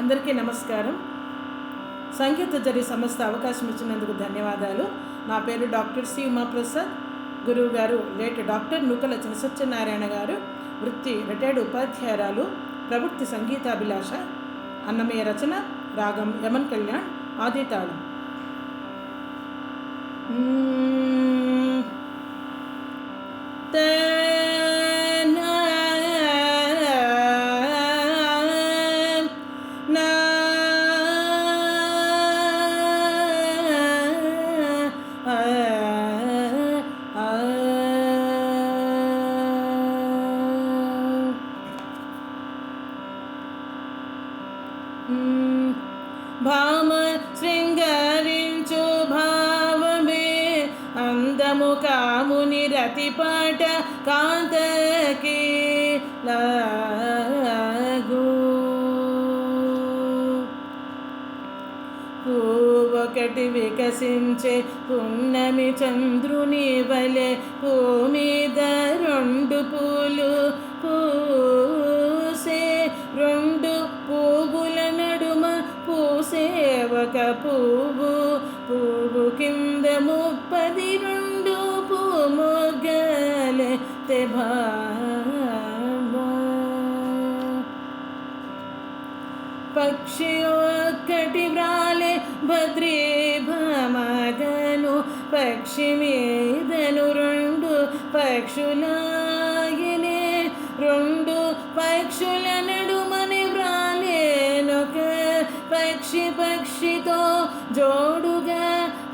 అందరికీ నమస్కారం. సంగీత జరి సంస్థ అవకాశం ఇచ్చినందుకు ధన్యవాదాలు. నా పేరు డాక్టర్ సి ఉమాప్రసాద్ గురువు గారు లేట్ డాక్టర్ నూకల చిన్న సత్యనారాయణ గారు వృత్తి రిటైర్డ్ ఉపాధ్యాయురాలు ప్రవృత్తి సంగీతాభిలాష అన్నమయ్య రచన రాగం యమన్ కళ్యాణ్ ఆదితాళం. భామ శృంగరించు భావమే అందము కాముని రతిపాట కాంతకి లాగు. ఒకటి వికసించే పున్నమి చంద్రుని వలె భూమి రెండు పూలు ఒక పువ్వు పువ్వు కింద ముప్పది రెండు పువ్వుగలే పక్షి ఒక్కటి వ్రాలే భద్రీ భమగను పక్షి మీదను రెండు పక్షులాగినే రెండు పక్షుల నడుమని వ్రాలేనొక పక్షి పక్షితో జోడుగా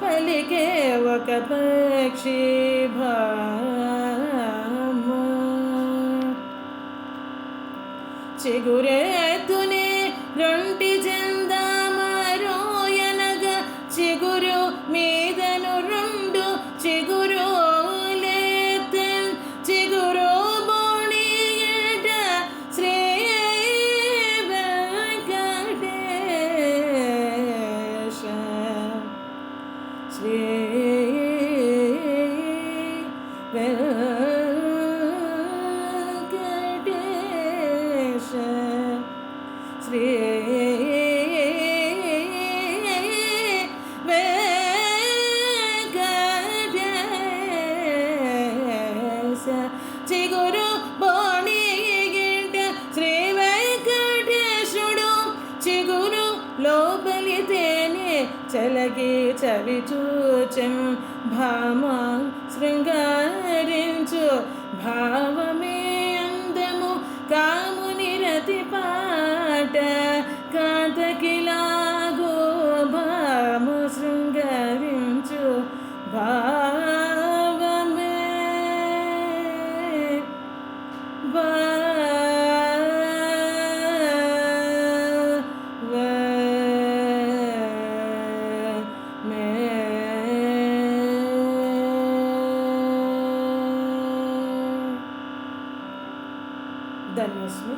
పలికే ఒక పక్షి భామ చిగురెత్తునే రొంటి చందమారోయనగ చిగురు మీదను ശ്രീ വെങ്കടേശ ശ്രീ വെങ്കടേശ ശ്രീ ഗുരു చలగి చవి చూచెం. భామ శృంగారించు. భావమే అందము కాముని ధన్యస్మి